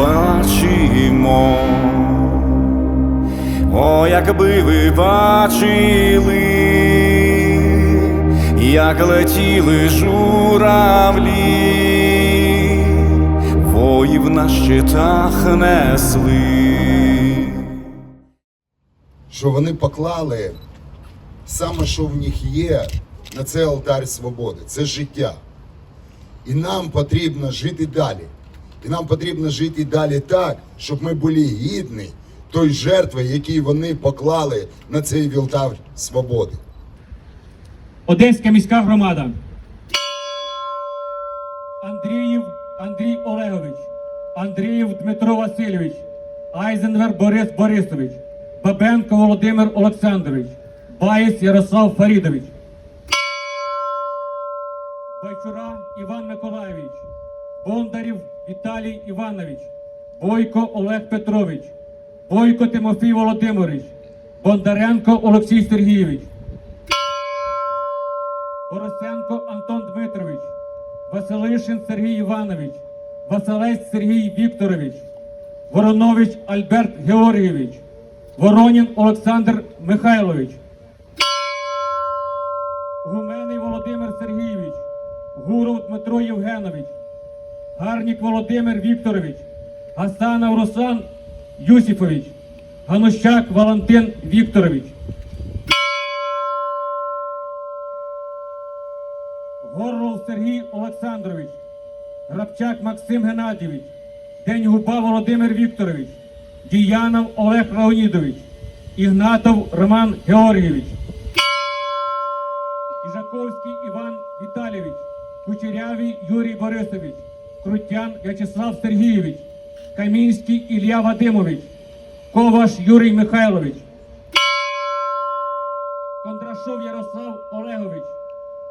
не пробачимо. О, якби ви бачили, як летіли журавлі, воїв на щитах несли. що вони поклали саме, що в них є, на цей алтарь свободи. Це життя. І нам потрібно жити далі. І нам потрібно жити далі так, щоб ми були гідні той жертви, які вони поклали на цей вілтар свободи. Одеська міська громада. Андріїв Андрій Олегович, Андріїв Дмитро Васильович, Айзенвер Борис Борисович, Бабенко Володимир Олександрович, Баєць Ярослав Фарідович, Віталій Іванович, Бойко Олег Петрович, Бойко Тимофій Володимирович, Бондаренко Олексій Сергійович. Борисенко Антон Дмитрович, Василишин Сергій Іванович, Василець Сергій Вікторович, Воронович Альберт Георгійович, Воронін Олександр Михайлович, Гуменний Володимир Сергійович, Гуров Дмитро Євгенович, Гарнік Володимир Вікторович, Гасанов Руслан Юсіфович, Ганущак Валентин Вікторович. Горлов Сергій Олександрович, Грабчак Максим Геннадійович, Деньгуба Володимир Вікторович, Діянов Олег Леонідович, Ігнатов Роман Георгійович, Іжаковський Іван Віталійович, Кучерявий Юрій Борисович, Крутян В'ячеслав Сергійович, Камінський Ілля Вадимович, Коваш Юрій Михайлович, Кондрашов Ярослав Олегович,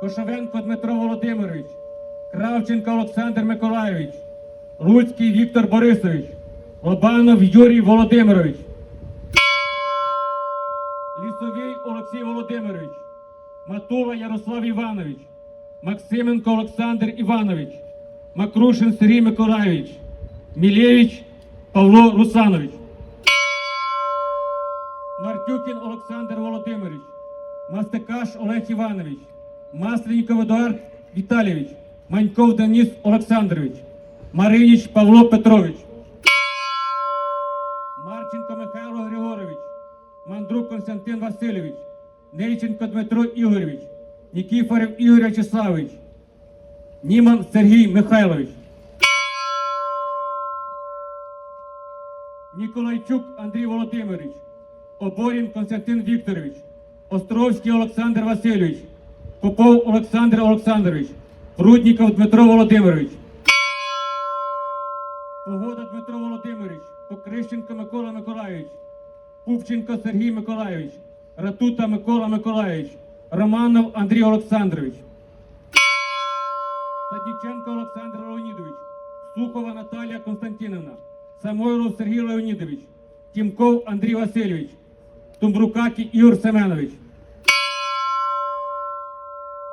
Кошовенко Дмитро Володимирович, Кравченко Олександр Миколайович, Луцький Віктор Борисович, Лобанов Юрій Володимирович, Лісовий Олексій Володимирович, Матула Ярослав Іванович, Максименко Олександр Іванович, Макрушин Сергій Миколайович, Мілєвич Павло Русанович. Мартюкін Олександр Володимирович, Мастикаш Олег Іванович, Масленіков Едуард Віталійович, Маньков Денис Олександрович, Мариніч Павло Петрович, Марченко Михайло Григорович, Мандрук Константин Васильович, Нейченко Дмитро Ігорович, Нікіфорів Ігор Вячеславович, Німан Сергій Михайлович. Ніколайчук Андрій Володимирович, Оборін Константин Вікторович, Островський Олександр Васильович, Попов Олександр Олександрович, Прудніков Дмитро Володимирович, Погода Дмитро Володимирович, Покрищенко Микола Миколайович, Пупченко Сергій Миколайович, Ратута Микола Миколайович, Романов Андрій Олександрович, Садіченко Олександр Леонідович, Сухова Наталія Константинівна, Самойлов Сергій Леонідович, Тімков Андрій Васильович, Тумбрукакі Ігор Семенович,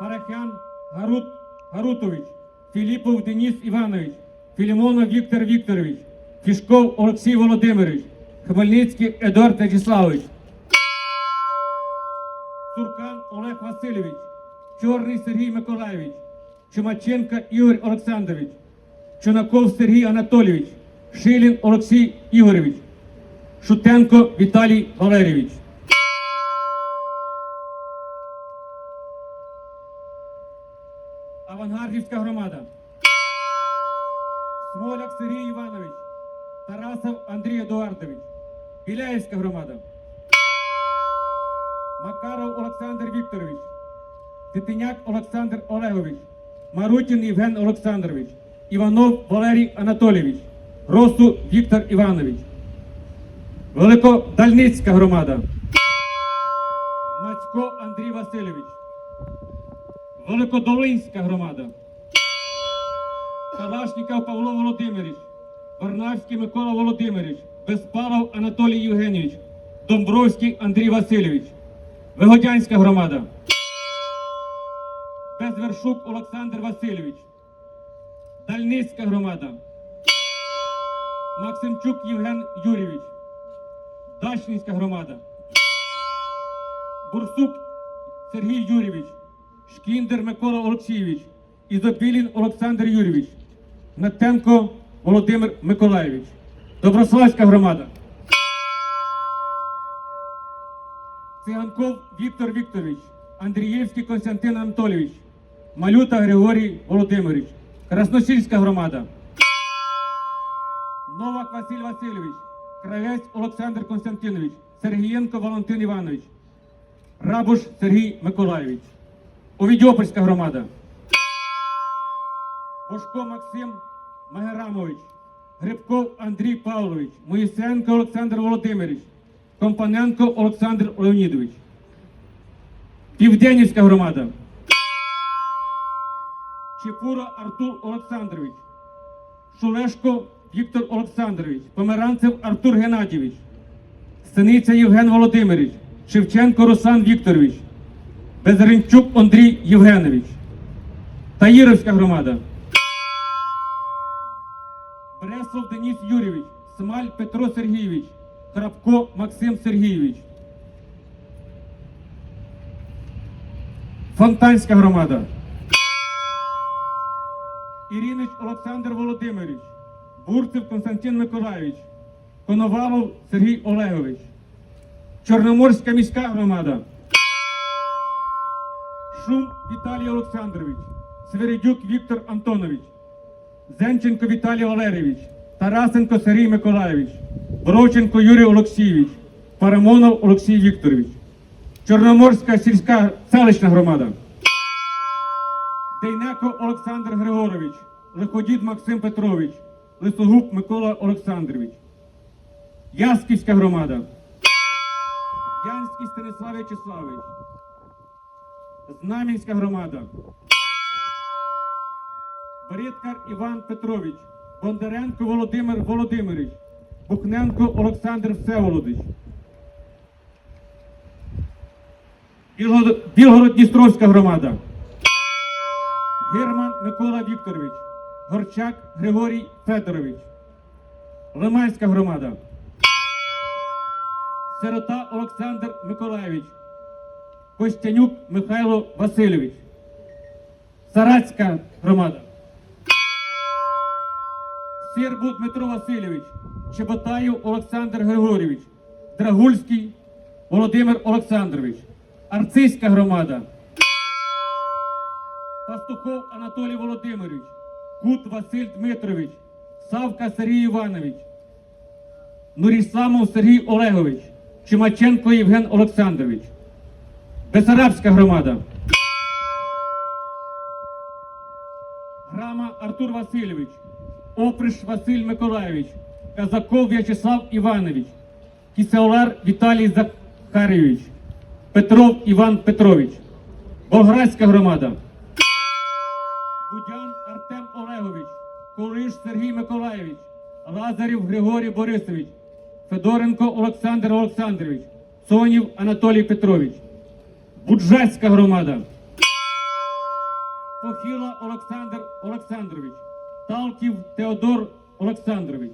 Парахян Гарут Гарутович, Філіпов Денис Іванович, Філімонов Віктор Вікторович, Фішков Олексій Володимирович, Хмельницький Едуард Вячеславович, Суркан Олег Васильович, Чорний Сергій Миколайович, Чумаченко Ігор Олександрович, Чунаков Сергій Анатолійович, Шилін Олексій Ігорович, Шутенко Віталій Валерійович. Авангардівська громада. Смоляк Сергій Іванович, Тарасов Андрій Едуардович, Біляївська громада. Макаров Олександр Вікторович, Титиняк Олександр Олегович, Марутін Євген Олександрович, Іванов Валерій Анатолійович, Росу Віктор Іванович. Великодальницька громада. Мацько Андрій Васильович. Великодолинська громада. Калашніков Павло Володимирович. Варнавський Микола Володимирович. Безпалов Анатолій Євгенійович. Домбровський Андрій Васильович. Вигодянська громада. Безвершук Олександр Васильович. Дальницька громада. Максимчук Євген Юрійович. Дачнинська громада. Бурсук Сергій Юрійович. Шкіндер Микола Олексійович. Ізобілін Олександр Юрійович. Метенко Володимир Миколайович. Доброславська громада. Циганков Віктор Вікторович, Андрієвський Константин Анатолійович, Малюта Григорій Володимирович, Красносільська громада, Новак Василь Васильович, Кравець Олександр Константинович, Сергієнко Валентин Іванович, Рабуш Сергій Миколайович, Овідьопольська громада, Бошко Максим Магерамович, Грибков Андрій Павлович, Моїсенко Олександр Володимирович, Компаненко Олександр Леонідович. Південнівська громада. Чепура Артур Олександрович. Шулешко Віктор Олександрович. Померанцев Артур Геннадійович. Синиця Євген Володимирович. Шевченко Руслан Вікторович. Безринчук Андрій Євгенович. Таїровська громада. Бресов Денис Юрійович, Смаль Петро Сергійович, Крапко Максим Сергійович. Фонтанська громада. Іринич Олександр Володимирович, Бурцев Константин Миколайович, Коновалов Сергій Олегович, Чорноморська міська громада. Шум Віталій Олександрович, Свиридюк Віктор Антонович, Зенченко Віталій Валерійович, Тарасенко Сергій Миколайович, Бровченко Юрій Олексійович, Парамонов Олексій Вікторович, Чорноморська сільська селищна громада, Дейнеко Олександр Григорович, Лиходід Максим Петрович, Лисогуб Микола Олександрович, Ясківська громада, Янський Станислав Вячеславович, Знам'янська громада. Борідкар Іван Петрович, Бондаренко Володимир Володимирович, Бухненко Олександр Всеволодович. Білгород- Білгород-Дністровська громада. Герман Микола Вікторович, Горчак Григорій Федорович. Лиманська громада. Сирота Олександр Миколаєвич. Костянюк Михайло Васильович. Саратська громада. Сирбу Дмитро Васильович, Чеботаєв Олександр Григорійович, Драгульський Володимир Олександрович, Арцизька громада, Пастухов Анатолій Володимирович, Кут Василь Дмитрович, Савка Сергій Іванович, Нурісламов Сергій Олегович, Чумаченко Євген Олександрович, Бесарабська громада. Грама Артур Васильович, Оприш Василь Миколаєвич, Казаков В'ячеслав Іванович, Кісеолар Віталій Захарійович, Петров Іван Петрович, Болградська громада, Артем Олегович, Кулиш Сергій Миколаєвич, Лазарів Григорій Борисович, Федоренко Олександр Олександрович, Сонів Анатолій Петрович, Буджацька громада. Похила Олександр Олександрович, Талків Теодор Олександрович,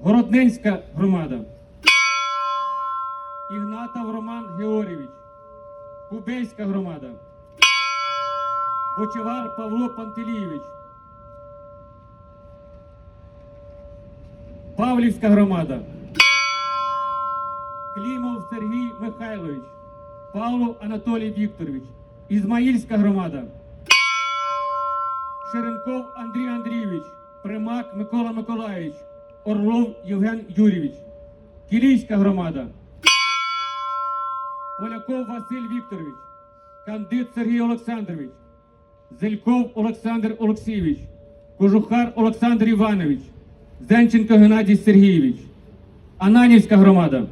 Городненська громада, Ігнатов Роман Георгійович, Кубейська громада, Бочевар Павло Пантелійович, Павлівська громада, Клімов Сергій Михайлович, Павло Анатолій Вікторович, Ізмаїльська громада, Шеренков Андрій Андрійович, Примак Микола Миколаївич, Орлов Євген Юрійович, Кілійська громада, Поляков Василь Вікторович, Кандид Сергій Олександрович, Зельков Олександр Олексійович, Кожухар Олександр Іванович, Зенченко Геннадій Сергійович, Ананівська громада.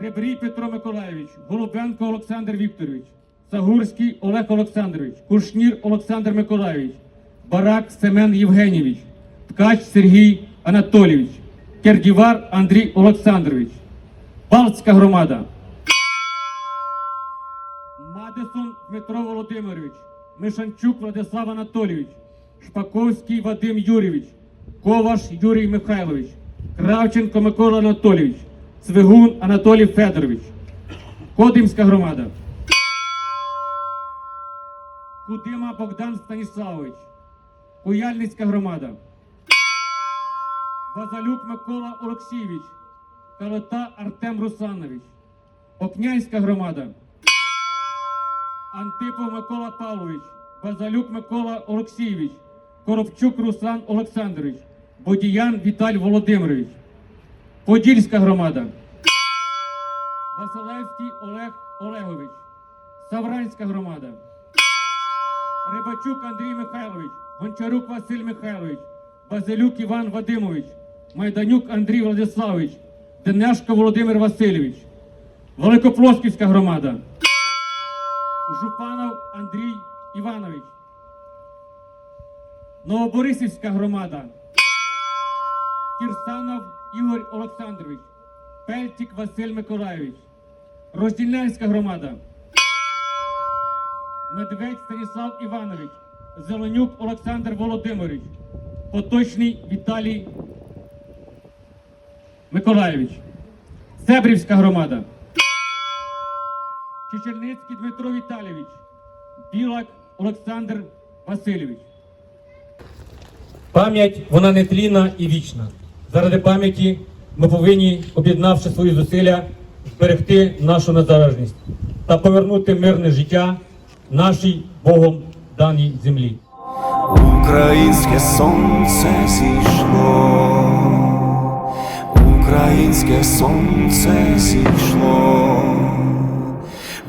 Ребрій Петро Миколайович, Голубенко Олександр Вікторович, Сагурський Олег Олександрович, Кушнір Олександр Миколайович, Барак Семен Євгенійович, Ткач Сергій Анатолійович, Кердівар Андрій Олександрович, Балтська громада. Дмитро Володимирович, Мишанчук Владислав Анатолійович, Шпаковський Вадим Юрійович, Коваш Юрій Михайлович, Кравченко Микола Анатолійович, Цвигун Анатолій Федорович, Кодимська громада. Кудима Богдан Станіславович, Куяльницька громада. Базалюк Микола Олексійович, Калита Артем Русланович, Окнянська громада. Антипов Микола Павлович, Базалюк Микола Олексійович, Коробчук Руслан Олександрович, Бодіян Віталь Володимирович, Подільська громада, Василевський Олег Олегович, Савранська громада, Рибачук Андрій Михайлович, Гончарук Василь Михайлович, Базилюк Іван Вадимович, Майданюк Андрій Владиславович, Денешко Володимир Васильович, Великоплосківська громада. Жупанов Андрій Іванович. Новоборисівська громада. Кірсанов Ігор Олександрович. Пельтік Василь Миколайович. Роздільнянська громада. Медведь Станіслав Іванович. Зеленюк Олександр Володимирович. Поточний Віталій Миколайович. Себрівська громада. Чечерницький Дмитро Віталійович, Білак Олександр Васильович. Пам'ять вона нетлінна і вічна. Заради пам'яті ми повинні, об'єднавши свої зусилля, зберегти нашу незалежність та повернути мирне життя нашій Богом даній землі. Українське сонце зійшло, Українське сонце зійшло,